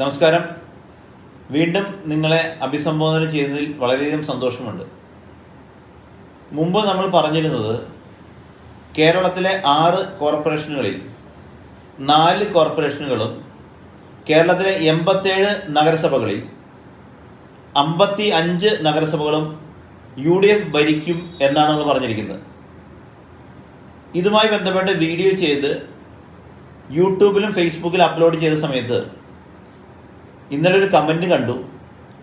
നമസ്കാരം. വീണ്ടും നിങ്ങളെ അഭിസംബോധന ചെയ്യുന്നതിൽ വളരെയധികം സന്തോഷമുണ്ട്. മുമ്പ് നമ്മൾ പറഞ്ഞിരുന്നത് കേരളത്തിലെ ആറ് കോർപ്പറേഷനുകളിൽ നാല് കോർപ്പറേഷനുകളും കേരളത്തിലെ എൺപത്തേഴ് നഗരസഭകളിൽ അമ്പത്തി അഞ്ച് നഗരസഭകളും യു ഡി എഫ് ഭരിക്കും എന്നാണ് നമ്മൾ പറഞ്ഞിരിക്കുന്നത്. ഇതുമായി ബന്ധപ്പെട്ട് വീഡിയോ ചെയ്ത് യൂട്യൂബിലും ഫേസ്ബുക്കിലും അപ്ലോഡ് ചെയ്ത സമയത്ത് ഇന്നലെ ഒരു കമന്റ് കണ്ടു.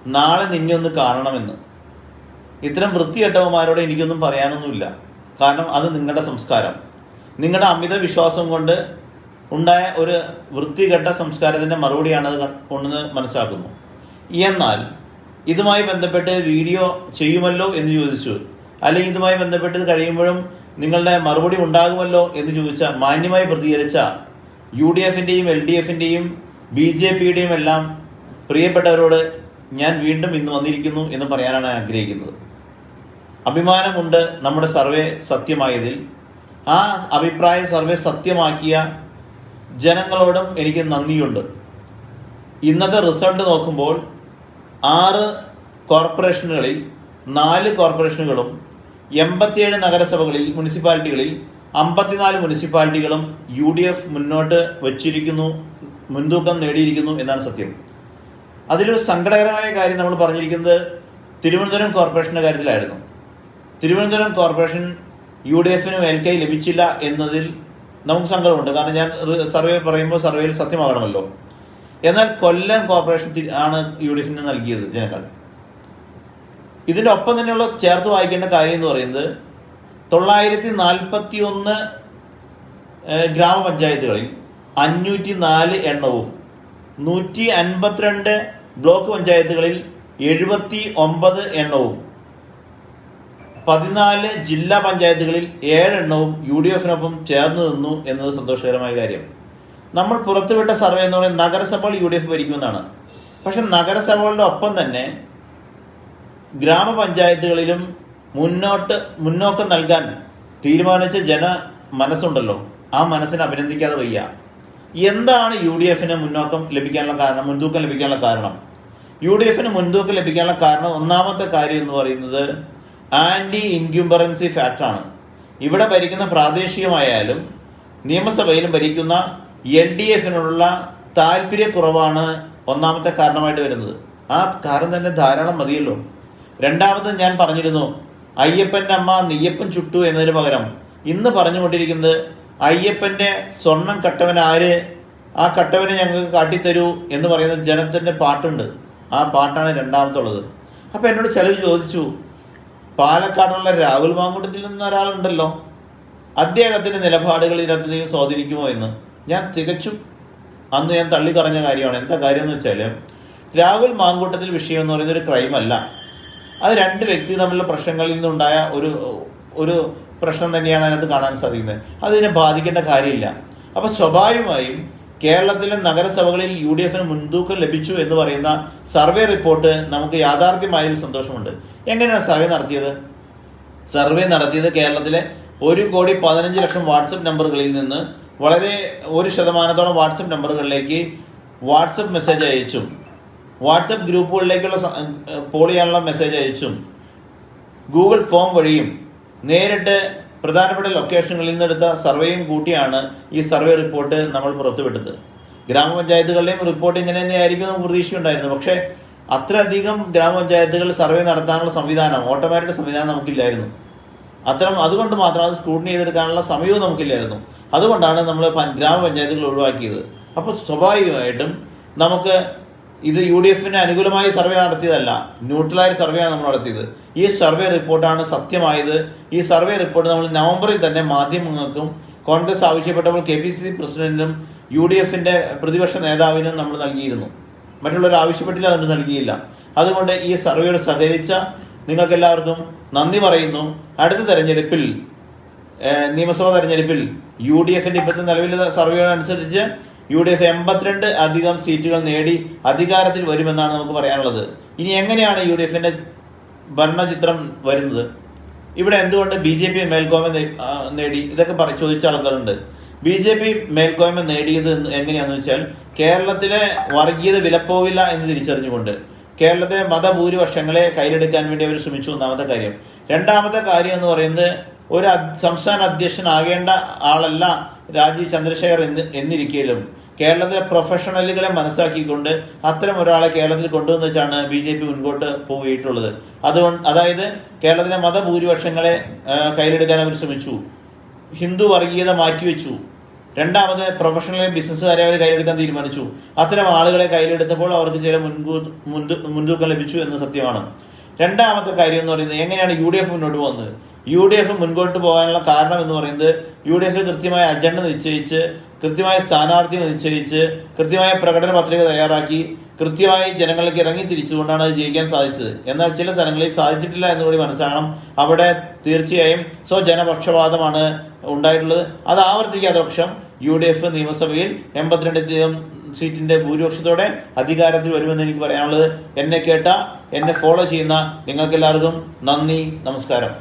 നാളെ നിന്നെ ഒന്ന് കാണണമെന്ന്. ഇത്തരം വൃത്തികെട്ടവന്മാരോട് എനിക്കൊന്നും പറയാനൊന്നുമില്ല. കാരണം അത് നിങ്ങളുടെ സംസ്കാരം. നിങ്ങളുടെ അമിത വിശ്വാസം കൊണ്ട് ഉണ്ടായ ഒരു വൃത്തികെട്ട സംസ്കാരത്തിന്റെ മറുപടിയാണത് ഉണ്ടെന്ന് മനസ്സിലാക്കുന്നു. എന്നാൽ ഇതുമായി ബന്ധപ്പെട്ട് വീഡിയോ ചെയ്യുമല്ലോ എന്ന് ചോദിച്ചു. അല്ലെങ്കിൽ ഇതുമായി ബന്ധപ്പെട്ട് കഴിയുമ്പോഴും നിങ്ങളുടെ മറുപടി ഉണ്ടാകുമല്ലോ എന്ന് ചോദിച്ച മാന്യമായി പ്രതികരിച്ച യു ഡി എഫിന്റെയും എൽ ഡി എഫിന്റെയും ബി ജെ പിയുടെയും എല്ലാം പ്രിയപ്പെട്ടവരോട് ഞാൻ വീണ്ടും ഇന്ന് വന്നിരിക്കുന്നു എന്ന് പറയാനാണ് ആഗ്രഹിക്കുന്നത്. അഭിമാനമുണ്ട് നമ്മുടെ സർവേ സത്യമായതിൽ. ആ അഭിപ്രായ സർവേ സത്യമാക്കിയ ജനങ്ങളോടും എനിക്ക് നന്ദിയുണ്ട്. ഇന്നത്തെ റിസൾട്ട് നോക്കുമ്പോൾ ആറ് കോർപ്പറേഷനുകളിൽ നാല് കോർപ്പറേഷനുകളും എൺപത്തിയേഴ് നഗരസഭകളിൽ മുനിസിപ്പാലിറ്റികളിൽ അമ്പത്തിനാല് മുനിസിപ്പാലിറ്റികളും യു ഡി എഫ് മുന്നോട്ട് വച്ചിരിക്കുന്നു മുൻതൂക്കം നേടിയിരിക്കുന്നു എന്നാണ് സത്യം. അതിലൊരു സങ്കടകരമായ കാര്യം നമ്മൾ പറഞ്ഞിരിക്കുന്നത് തിരുവനന്തപുരം കോർപ്പറേഷന്റെ കാര്യത്തിലായിരുന്നു. തിരുവനന്തപുരം കോർപ്പറേഷൻ യു ഡി എഫിന് മേൽക്കൈ ലഭിച്ചില്ല എന്നതിൽ നമുക്ക് സങ്കടമുണ്ട്. കാരണം ഞാൻ സർവേ പറയുമ്പോൾ സർവേയിൽ സത്യമാകണമല്ലോ. എന്നാൽ കൊല്ലം കോർപ്പറേഷൻ ആണ് യു ഡി എഫിന് നൽകിയത് ജനങ്ങൾ. ഇതിന്റെ ഒപ്പം തന്നെയുള്ള ചേർത്ത് വായിക്കേണ്ട കാര്യം എന്ന് പറയുന്നത് തൊള്ളായിരത്തി നാൽപ്പത്തി ഒന്ന് ഗ്രാമപഞ്ചായത്തുകളിൽ അഞ്ഞൂറ്റി നാല് എണ്ണവും നൂറ്റി അൻപത്തിരണ്ട് ബ്ലോക്ക് പഞ്ചായത്തുകളിൽ എഴുപത്തി ഒമ്പത് എണ്ണവും പതിനാല് ജില്ലാ പഞ്ചായത്തുകളിൽ ഏഴെണ്ണവും യു ഡി എഫിനൊപ്പം ചേർന്ന് നിന്നു എന്നത് സന്തോഷകരമായ കാര്യം. നമ്മൾ പുറത്തുവിട്ട സർവേ എന്ന് പറയുന്നത് നഗരസഭകൾ യു ഡി എഫ് ഭരിക്കുമെന്നാണ്. പക്ഷെ നഗരസഭകളുടെ ഒപ്പം തന്നെ ഗ്രാമപഞ്ചായത്തുകളിലും മുന്നോട്ട് മുന്നോക്കം നൽകാൻ തീരുമാനിച്ച ജന മനസ്സുണ്ടല്ലോ. ആ മനസ്സിനെ അഭിനന്ദിക്കാതെ വയ്യ. എന്താണ് യു ഡി എഫിന് മുന്നോക്കം ലഭിക്കാനുള്ള കാരണം മുൻതൂക്കം ലഭിക്കാനുള്ള കാരണം? യു ഡി എഫിന് മുൻതൂക്കം ലഭിക്കാനുള്ള കാരണം ഒന്നാമത്തെ കാര്യം എന്ന് പറയുന്നത് ആന്റി ഇൻക്യുംബറൻസി ആണ്. ഇവിടെ ഭരിക്കുന്ന പ്രാദേശികമായാലും നിയമസഭയിലും ഭരിക്കുന്ന എൽ ഡി എഫിനോടുള്ള താല്പര്യക്കുറവാണ് ഒന്നാമത്തെ കാരണമായിട്ട് വരുന്നത്. ആ കാരണം തന്നെ ധാരാളം മതിയല്ലോ. രണ്ടാമത് ഞാൻ പറഞ്ഞിരുന്നു അയ്യപ്പന്റെ അമ്മ നെയ്യപ്പൻ ചുട്ടു എന്നതിന് പകരം ഇന്ന് പറഞ്ഞുകൊണ്ടിരിക്കുന്നത് അയ്യപ്പന്റെ സ്വർണം കട്ടവൻ ആര്? ആ കട്ടവനെ ഞങ്ങൾക്ക് കാട്ടിത്തരൂ എന്ന് പറയുന്ന ജനത്തിന്റെ പാട്ടുണ്ട്. ആ പാട്ടാണ് രണ്ടാമത്തുള്ളത്. അപ്പൊ എന്നോട് ചിലർ ചോദിച്ചു പാലക്കാടുള്ള രാഹുൽ മാങ്കുട്ടത്തിൽ നിന്ന് ഒരാളുണ്ടല്ലോ അദ്ദേഹത്തിന്റെ നിലപാടുകൾ ഇതിനകത്ത് എന്തെങ്കിലും സ്വാധീനിക്കുമോ എന്ന്? ഞാൻ തികച്ചും അന്ന് ഞാൻ തള്ളിക്കറഞ്ഞ കാര്യമാണ്. എന്താ കാര്യം എന്ന് വെച്ചാൽ രാഹുൽ മാങ്കൂട്ടത്തിൽ വിഷയം എന്ന് പറയുന്നത് ഒരു ക്രൈം അല്ല. അത് രണ്ട് വ്യക്തി തമ്മിലുള്ള പ്രശ്നങ്ങളിൽ നിന്നുണ്ടായ ഒരു ഒരു പ്രശ്നം തന്നെയാണ് അതിനകത്ത് കാണാൻ സാധിക്കുന്നത്. അതിനെ ബാധിക്കേണ്ട കാര്യമില്ല. അപ്പൊ സ്വാഭാവികമായും കേരളത്തിലെ നഗരസഭകളിൽ യു ഡി എഫിന് മുൻതൂക്കം ലഭിച്ചു എന്ന് പറയുന്ന സർവേ റിപ്പോർട്ട് നമുക്ക് യാഥാർത്ഥ്യമായതിൽ സന്തോഷമുണ്ട്. എങ്ങനെയാണ് സർവേ നടത്തിയത്? സർവേ നടത്തിയത് കേരളത്തിലെ ഒരു കോടി പതിനഞ്ച് ലക്ഷം വാട്സപ്പ് നമ്പറുകളിൽ നിന്ന് വളരെ ഒരു ശതമാനത്തോളം വാട്സപ്പ് നമ്പറുകളിലേക്ക് വാട്സപ്പ് മെസ്സേജ് അയച്ചും വാട്സപ്പ് ഗ്രൂപ്പുകളിലേക്കുള്ള പോൾ ചെയ്യാനുള്ള മെസ്സേജ് അയച്ചും ഗൂഗിൾ ഫോം വഴിയും നേരിട്ട് പ്രധാനപ്പെട്ട ലൊക്കേഷനുകളിൽ നിന്നെടുത്ത സർവേയും കൂട്ടിയാണ് ഈ സർവേ റിപ്പോർട്ട് നമ്മൾ പുറത്തുവിട്ടത്. ഗ്രാമപഞ്ചായത്തുകളുടെയും റിപ്പോർട്ട് ഇങ്ങനെ തന്നെയായിരിക്കും നമുക്ക് പ്രതീക്ഷയുണ്ടായിരുന്നു പക്ഷേ അത്രയധികം ഗ്രാമപഞ്ചായത്തുകൾ സർവേ നടത്താനുള്ള സംവിധാനം ഓട്ടോമാറ്റിക് സംവിധാനം നമുക്കില്ലായിരുന്നു. അത്തരം അതുകൊണ്ട് മാത്രം അത് സ്ക്രൂട്ടിനി ചെയ്തെടുക്കാനുള്ള സമയവും നമുക്കില്ലായിരുന്നു. അതുകൊണ്ടാണ് നമ്മൾ ഗ്രാമപഞ്ചായത്തുകൾ ഒഴിവാക്കിയത്. അപ്പോൾ സ്വാഭാവികമായിട്ടും നമുക്ക് ഇത് യു ഡി എഫിന് അനുകൂലമായി സർവേ നടത്തിയതല്ല. ന്യൂട്രലായ സർവേയാണ് നമ്മൾ നടത്തിയത്. ഈ സർവേ റിപ്പോർട്ടാണ് സത്യമായത്. ഈ സർവേ റിപ്പോർട്ട് നമ്മൾ നവംബറിൽ തന്നെ മാധ്യമങ്ങൾക്കും കോൺഗ്രസ് ആവശ്യപ്പെട്ടപ്പോൾ കെ പി സി സി പ്രസിഡന്റിനും യു ഡി പ്രതിപക്ഷ നേതാവിനും നമ്മൾ നൽകിയിരുന്നു. മറ്റുള്ളവർ ആവശ്യപ്പെട്ടില്ല അതുകൊണ്ട് നൽകിയില്ല. അതുകൊണ്ട് ഈ സർവേയോട് സഹകരിച്ച നിങ്ങൾക്കെല്ലാവർക്കും നന്ദി പറയുന്നു. അടുത്ത തെരഞ്ഞെടുപ്പിൽ നിയമസഭാ തെരഞ്ഞെടുപ്പിൽ യു ഡി എഫിന്റെ ഇപ്പോഴത്തെ നിലവിലെ സർവേ അനുസരിച്ച് യു ഡി എഫ് എൺപത്തിരണ്ട് അധികം സീറ്റുകൾ നേടി അധികാരത്തിൽ വരുമെന്നാണ് നമുക്ക് പറയാനുള്ളത്. ഇനി എങ്ങനെയാണ് യു ഡി എഫിന്റെ ഭരണചിത്രം വരുന്നത്? ഇവിടെ എന്തുകൊണ്ട് ബി ജെ പി മേൽക്കോമ നേടി? ഇതൊക്കെ പറ ചോദിച്ച ആൾക്കാരുണ്ട്. ബി ജെ പി മേൽക്കോയ്മ നേടിയത് എങ്ങനെയാണെന്ന് വെച്ചാൽ കേരളത്തിലെ വർഗീയത വിലപ്പോവില്ല എന്ന് തിരിച്ചറിഞ്ഞുകൊണ്ട് കേരളത്തിലെ മതഭൂരിപക്ഷങ്ങളെ കയ്യിലെടുക്കാൻ വേണ്ടി അവർ ശ്രമിച്ചു ഒന്നാമത്തെ കാര്യം. രണ്ടാമത്തെ കാര്യം എന്ന് പറയുന്നത് ഒരു സംസ്ഥാന അധ്യക്ഷനാകേണ്ട ആളല്ല രാജീവ് ചന്ദ്രശേഖർ എന്ന് എന്നിരിക്കലും. കേരളത്തിലെ പ്രൊഫഷണലുകളെ മനസ്സാക്കിക്കൊണ്ട് അത്തരം ഒരാളെ കേരളത്തിൽ കൊണ്ടുവന്ന് വെച്ചാണ് ബി ജെ പി മുൻപോട്ട് പോയിട്ടുള്ളത്. അതുകൊണ്ട് അതായത് കേരളത്തിലെ മതഭൂരിപക്ഷങ്ങളെ കയ്യിലെടുക്കാൻ അവർ ശ്രമിച്ചു. ഹിന്ദു വർഗീയത മാറ്റിവെച്ചു. രണ്ടാമത് പ്രൊഫഷണൽ ബിസിനസ്സുകാരെ അവർ കയ്യിലെടുക്കാൻ തീരുമാനിച്ചു. അത്തരം ആളുകളെ കയ്യിലെടുത്തപ്പോൾ അവർക്ക് ചില മുൻകൂ മുൻതൂക്കം ലഭിച്ചു എന്ന് സത്യമാണ്. രണ്ടാമത്തെ കാര്യം എന്ന് പറയുന്നത് എങ്ങനെയാണ് യു ഡി എഫ് മുന്നോട്ട് പോകുന്നത്? യു ഡി എഫ് മുൻപോട്ട് പോകാനുള്ള കാരണം എന്ന് പറയുന്നത് യു ഡി എഫ് കൃത്യമായ അജണ്ട നിശ്ചയിച്ച് കൃത്യമായ സ്ഥാനാർത്ഥി നിശ്ചയിച്ച് കൃത്യമായ പ്രകടന പത്രിക തയ്യാറാക്കി കൃത്യമായി ജനങ്ങളിലേക്ക് ഇറങ്ങി തിരിച്ചുകൊണ്ടാണ് അത് ജയിക്കാൻ സാധിച്ചത്. എന്നാൽ ചില സ്ഥലങ്ങളിൽ സാധിച്ചിട്ടില്ല എന്നുകൂടി മനസ്സിലാക്കണം അവിടെ തീർച്ചയായും സ്വജനപക്ഷപാതമാണ് ഉണ്ടായിട്ടുള്ളത്. അത് ആവർത്തിക്കാത്ത പക്ഷം യു ഡി എഫ് നിയമസഭയിൽ എൺപത്തിരണ്ട് സീറ്റിന്റെ ഭൂരിപക്ഷത്തോടെ അധികാരത്തിൽ വരുമെന്ന് എനിക്ക് പറയാനുള്ളത്. എന്നെ കേട്ട എന്നെ ഫോളോ ചെയ്യുന്ന നിങ്ങൾക്കെല്ലാവർക്കും നന്ദി നമസ്കാരം.